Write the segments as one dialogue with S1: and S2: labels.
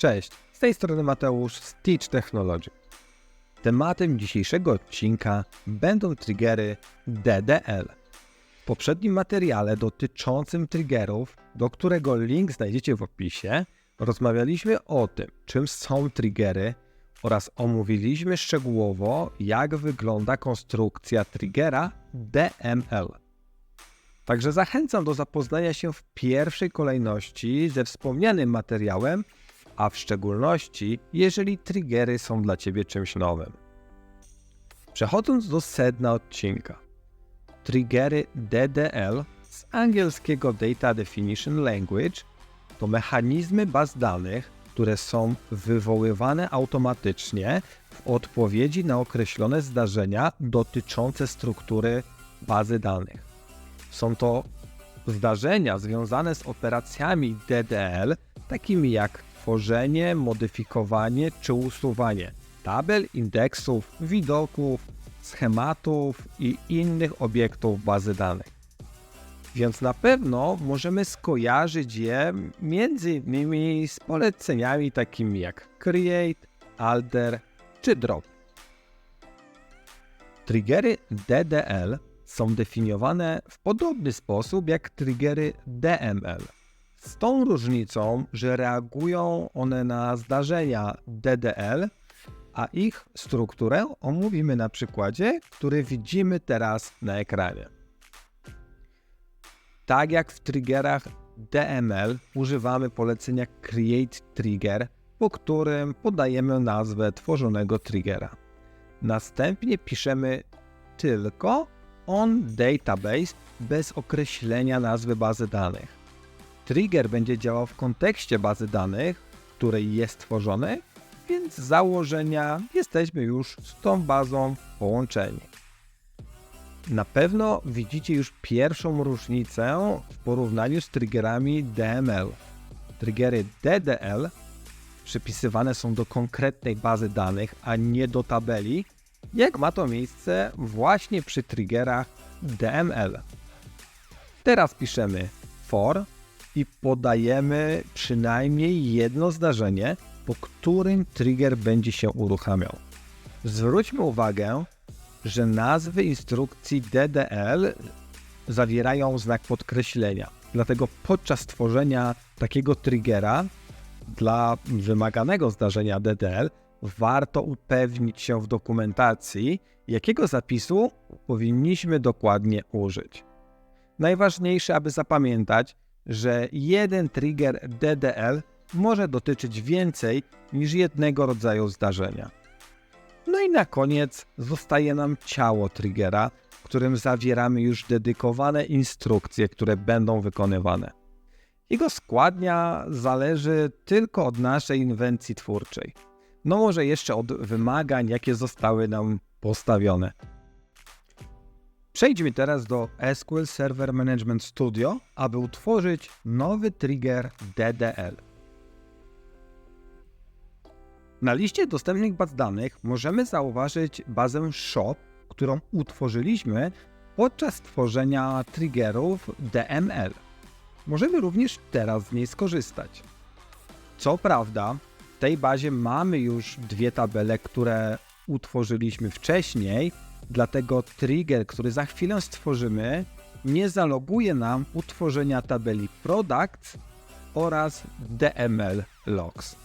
S1: Cześć, z tej strony Mateusz z Teach Technology. Tematem dzisiejszego odcinka będą triggery DDL. W poprzednim materiale dotyczącym triggerów, do którego link znajdziecie w opisie, rozmawialiśmy o tym, czym są triggery oraz omówiliśmy szczegółowo, jak wygląda konstrukcja triggera DML. Także zachęcam do zapoznania się w pierwszej kolejności ze wspomnianym materiałem, a w szczególności jeżeli triggery są dla Ciebie czymś nowym. Przechodząc do sedna odcinka. Triggery DDL z angielskiego Data Definition Language to mechanizmy baz danych, które są wywoływane automatycznie w odpowiedzi na określone zdarzenia dotyczące struktury bazy danych. Są to zdarzenia związane z operacjami DDL, takimi jak tworzenie, modyfikowanie czy usuwanie tabel, indeksów, widoków, schematów i innych obiektów bazy danych. Więc na pewno możemy skojarzyć je między innymi z poleceniami takimi jak create, alter czy drop. Triggery DDL są definiowane w podobny sposób jak triggery DML. Z tą różnicą, że reagują one na zdarzenia DDL, a ich strukturę omówimy na przykładzie, który widzimy teraz na ekranie. Tak jak w triggerach DML używamy polecenia create trigger, po którym podajemy nazwę tworzonego triggera. Następnie piszemy tylko on database bez określenia nazwy bazy danych. Trigger będzie działał w kontekście bazy danych, w której jest tworzony, więc z założenia jesteśmy już z tą bazą połączeni. Na pewno widzicie już pierwszą różnicę w porównaniu z triggerami DML. Triggery DDL przypisywane są do konkretnej bazy danych, a nie do tabeli, jak ma to miejsce właśnie przy triggerach DML. Teraz piszemy for i podajemy przynajmniej jedno zdarzenie, po którym trigger będzie się uruchamiał. Zwróćmy uwagę, że nazwy instrukcji DDL zawierają znak podkreślenia. Dlatego podczas tworzenia takiego triggera dla wymaganego zdarzenia DDL warto upewnić się w dokumentacji, jakiego zapisu powinniśmy dokładnie użyć. Najważniejsze, aby zapamiętać, że jeden trigger DDL może dotyczyć więcej niż jednego rodzaju zdarzenia. No i na koniec zostaje nam ciało triggera, w którym zawieramy już dedykowane instrukcje, które będą wykonywane. Jego składnia zależy tylko od naszej inwencji twórczej. No może jeszcze od wymagań, jakie zostały nam postawione. Przejdźmy teraz do SQL Server Management Studio, aby utworzyć nowy trigger DDL. Na liście dostępnych baz danych możemy zauważyć bazę shop, którą utworzyliśmy podczas tworzenia triggerów DML. Możemy również teraz z niej skorzystać. Co prawda, w tej bazie mamy już dwie tabele, które utworzyliśmy wcześniej, dlatego trigger, który za chwilę stworzymy, nie zaloguje nam utworzenia tabeli products oraz DML logs.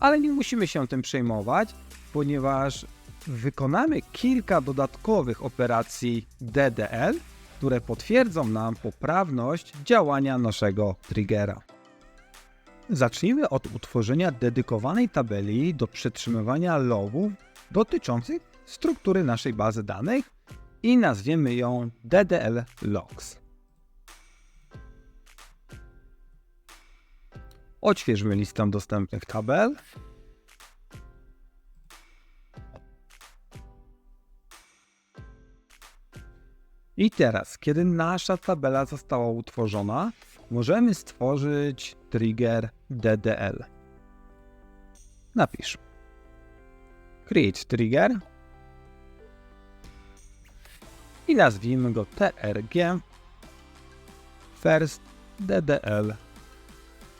S1: Ale nie musimy się tym przejmować, ponieważ wykonamy kilka dodatkowych operacji DDL, które potwierdzą nam poprawność działania naszego triggera. Zacznijmy od utworzenia dedykowanej tabeli do przetrzymywania logów dotyczących struktury naszej bazy danych i nazwiemy ją DDL Logs. Odświeżmy listę dostępnych tabel. I teraz, kiedy nasza tabela została utworzona, możemy stworzyć trigger DDL. Napisz create trigger i nazwijmy go TRG First DDL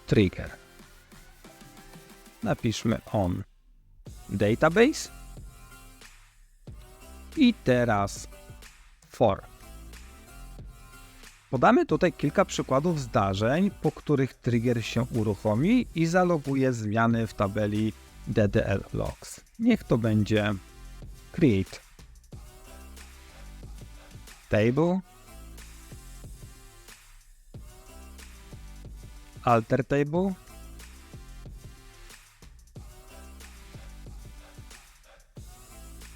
S1: Trigger. napiszmy on database i teraz for. Podamy tutaj kilka przykładów zdarzeń, po których trigger się uruchomi i zaloguje zmiany w tabeli DDL logs. Niech to będzie create. Table. Alter table.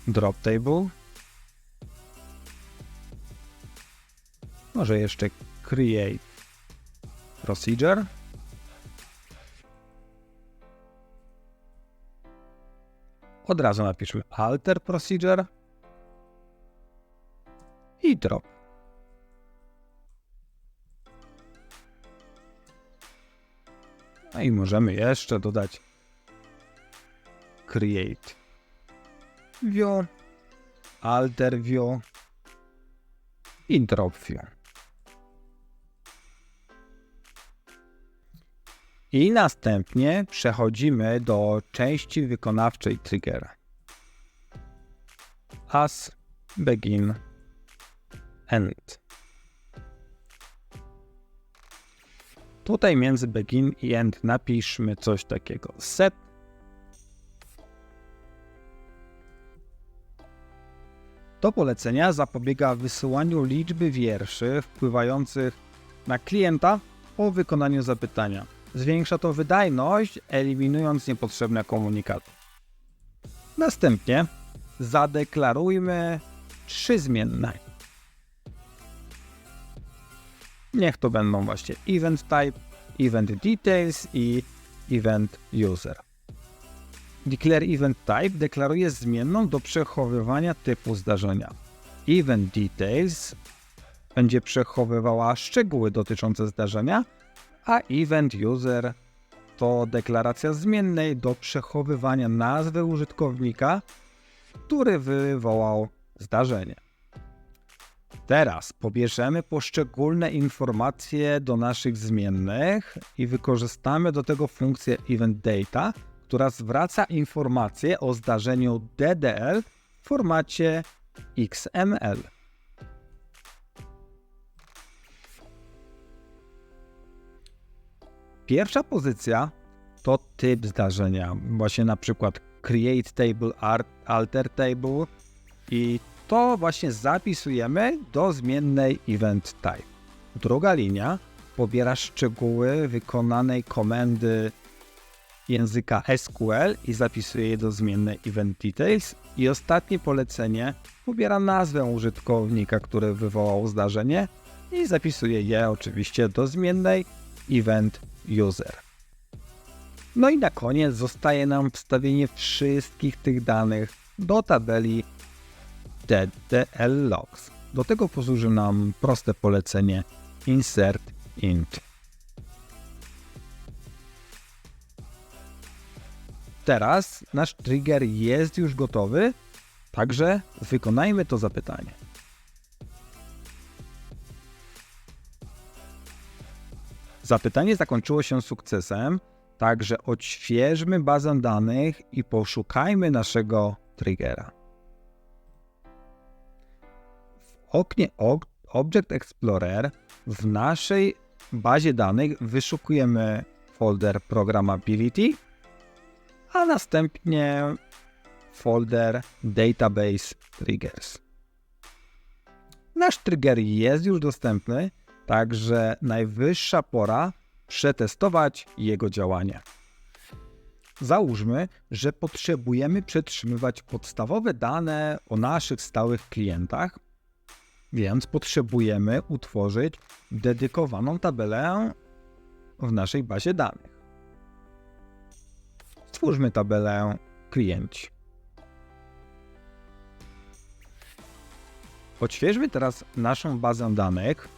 S1: Drop table może jeszcze create procedure od razu napiszmy alter procedure i drop No i możemy jeszcze dodać create view, alter view i drop view. I następnie przechodzimy do części wykonawczej triggera. As, begin, end. Tutaj między begin i end napiszmy coś takiego. Set To polecenia zapobiega wysyłaniu liczby wierszy wpływających na klienta po wykonaniu zapytania. Zwiększa to wydajność, eliminując niepotrzebne komunikaty. Następnie zadeklarujmy trzy zmienne. Niech to będą właśnie event type, event details i event user. Declare event type deklaruje zmienną do przechowywania typu zdarzenia. Event details będzie przechowywała szczegóły dotyczące zdarzenia, a event user to deklaracja zmiennej do przechowywania nazwy użytkownika, który wywołał zdarzenie. Teraz pobierzemy poszczególne informacje do naszych zmiennych i wykorzystamy do tego funkcję event data, która zwraca informacje o zdarzeniu DDL w formacie XML. Pierwsza pozycja to typ zdarzenia, właśnie na przykład create table, alter table i to właśnie zapisujemy do zmiennej event type. Druga linia pobiera szczegóły wykonanej komendy języka SQL i zapisuje je do zmiennej event details. I ostatnie polecenie pobiera nazwę użytkownika, który wywołał zdarzenie i zapisuje je oczywiście do zmiennej event user. No i na koniec zostaje nam wstawienie wszystkich tych danych do tabeli DDL logs. Do tego posłuży nam proste polecenie insert int. Teraz nasz trigger jest już gotowy, także wykonajmy to zapytanie. Zapytanie zakończyło się sukcesem, także odświeżmy bazę danych i poszukajmy naszego triggera. W oknie Object Explorer w naszej bazie danych wyszukujemy folder Programmability a następnie folder Database Triggers. Nasz trigger jest już dostępny, także najwyższa pora przetestować jego działanie. Załóżmy, że potrzebujemy przetrzymywać podstawowe dane o naszych stałych klientach, więc potrzebujemy utworzyć dedykowaną tabelę w naszej bazie danych. Stwórzmy tabelę klienci. Odświeżmy teraz naszą bazę danych.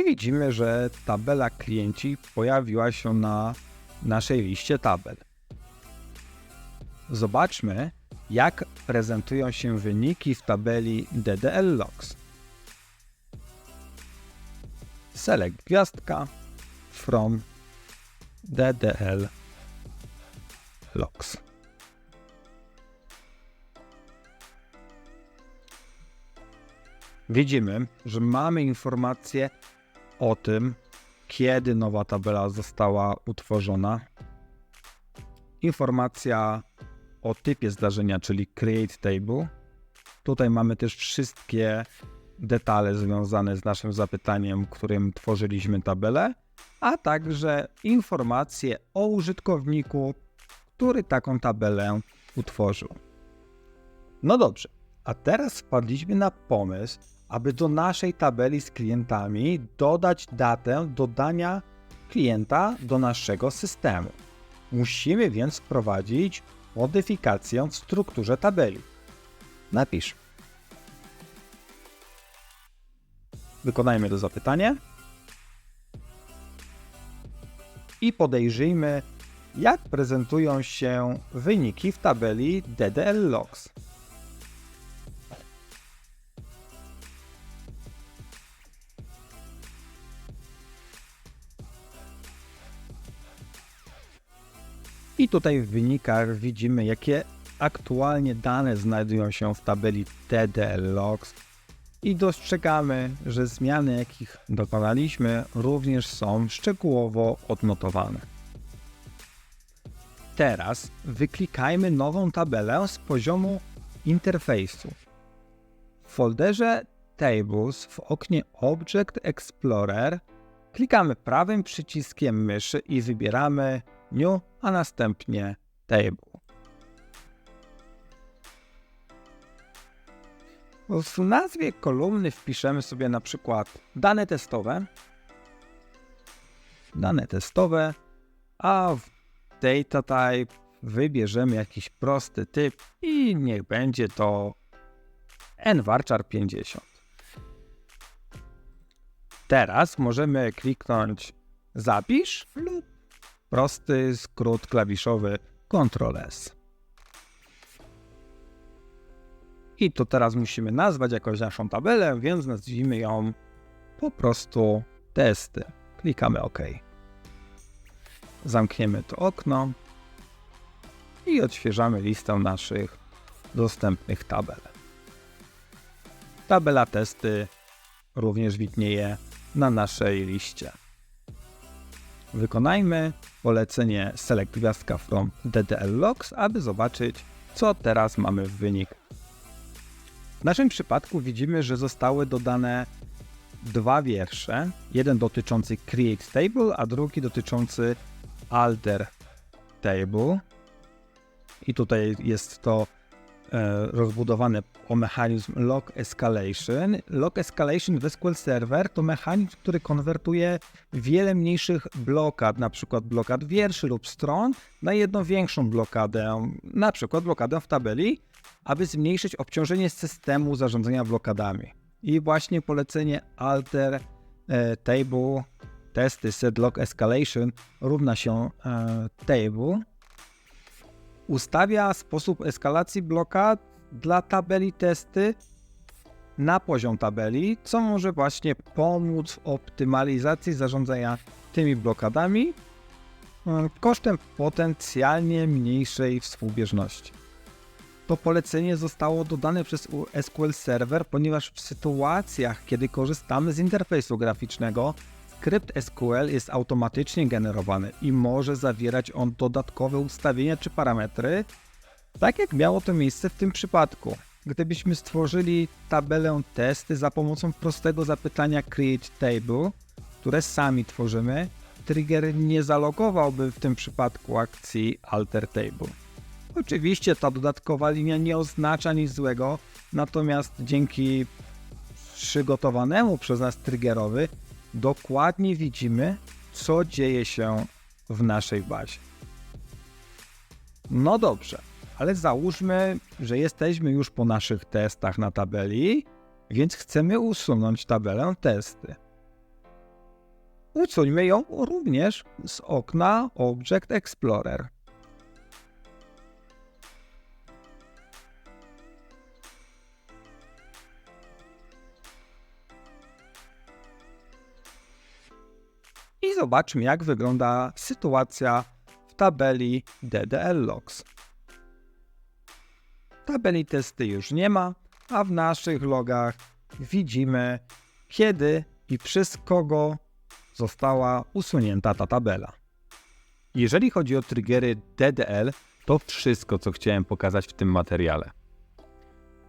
S1: I widzimy, że tabela klienci pojawiła się na naszej liście tabel. Zobaczmy, jak prezentują się wyniki w tabeli DDL Logs. select gwiazdka from DDL logs. Widzimy, że mamy informację o tym, kiedy nowa tabela została utworzona. Informacja o typie zdarzenia, czyli create table. Tutaj mamy też wszystkie detale związane z naszym zapytaniem, którym tworzyliśmy tabelę, a także informacje o użytkowniku, który taką tabelę utworzył. No dobrze, a teraz wpadliśmy na pomysł, aby do naszej tabeli z klientami dodać datę dodania klienta do naszego systemu. Musimy więc wprowadzić modyfikację w strukturze tabeli. Napisz. Wykonajmy to zapytanie i podejrzyjmy, jak prezentują się wyniki w tabeli DDL Logs. I tutaj w wynikach widzimy, jakie aktualnie dane znajdują się w tabeli TDL Logs i dostrzegamy, że zmiany, jakich dokonaliśmy, również są szczegółowo odnotowane. Teraz wyklikajmy nową tabelę z poziomu interfejsu. W folderze Tables w oknie Object Explorer klikamy prawym przyciskiem myszy i wybieramy New, a następnie Table. W nazwie kolumny wpiszemy sobie na przykład dane testowe, dane testowe, a w data type wybierzemy jakiś prosty typ i niech będzie to nvarchar 50. Teraz możemy kliknąć zapisz lub prosty skrót klawiszowy Ctrl S. I to teraz musimy nazwać jakoś naszą tabelę, więc nazwijmy ją po prostu testy. Klikamy OK. Zamkniemy to okno i odświeżamy listę naszych dostępnych tabel. Tabela testy również widnieje na naszej liście. Wykonajmy polecenie select gwiazdka from DDL logs, aby zobaczyć, co teraz mamy w wyniku. W naszym przypadku widzimy, że zostały dodane dwa wiersze. Jeden dotyczący create table, a drugi dotyczący alter table. I tutaj jest to rozbudowane o mechanizm log escalation. Log escalation w SQL Server to mechanizm, który konwertuje wiele mniejszych blokad, na przykład blokad wierszy lub stron, na jedną większą blokadę, na przykład blokadę w tabeli, aby zmniejszyć obciążenie systemu zarządzania blokadami. I właśnie polecenie alter e, table testy set log escalation równa się e, table ustawia sposób eskalacji blokad dla tabeli testy na poziom tabeli, co może właśnie pomóc w optymalizacji zarządzania tymi blokadami e, kosztem potencjalnie mniejszej współbieżności. To polecenie zostało dodane przez SQL Server, ponieważ w sytuacjach, kiedy korzystamy z interfejsu graficznego, skrypt SQL jest automatycznie generowany i może zawierać on dodatkowe ustawienia czy parametry, tak jak miało to miejsce w tym przypadku. Gdybyśmy stworzyli tabelę testy za pomocą prostego zapytania create table, które sami tworzymy, trigger nie zalogowałby w tym przypadku akcji alter table. Oczywiście ta dodatkowa linia nie oznacza nic złego, natomiast dzięki przygotowanemu przez nas triggerowi dokładnie widzimy, co dzieje się w naszej bazie. No dobrze, ale załóżmy, że jesteśmy już po naszych testach na tabeli, więc chcemy usunąć tabelę testy. Usuńmy ją również z okna Object Explorer. Zobaczmy, jak wygląda sytuacja w tabeli DDL Logs. Tabeli testy już nie ma, a w naszych logach widzimy, kiedy i przez kogo została usunięta ta tabela. Jeżeli chodzi o triggery DDL, to wszystko, co chciałem pokazać w tym materiale.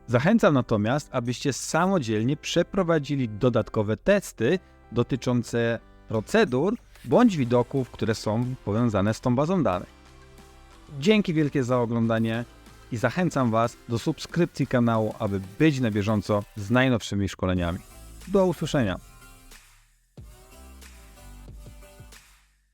S1: Zachęcam natomiast, abyście samodzielnie przeprowadzili dodatkowe testy dotyczące procedur bądź widoków, które są powiązane z tą bazą danych. Dzięki wielkie za oglądanie i zachęcam Was do subskrypcji kanału, aby być na bieżąco z najnowszymi szkoleniami. Do usłyszenia.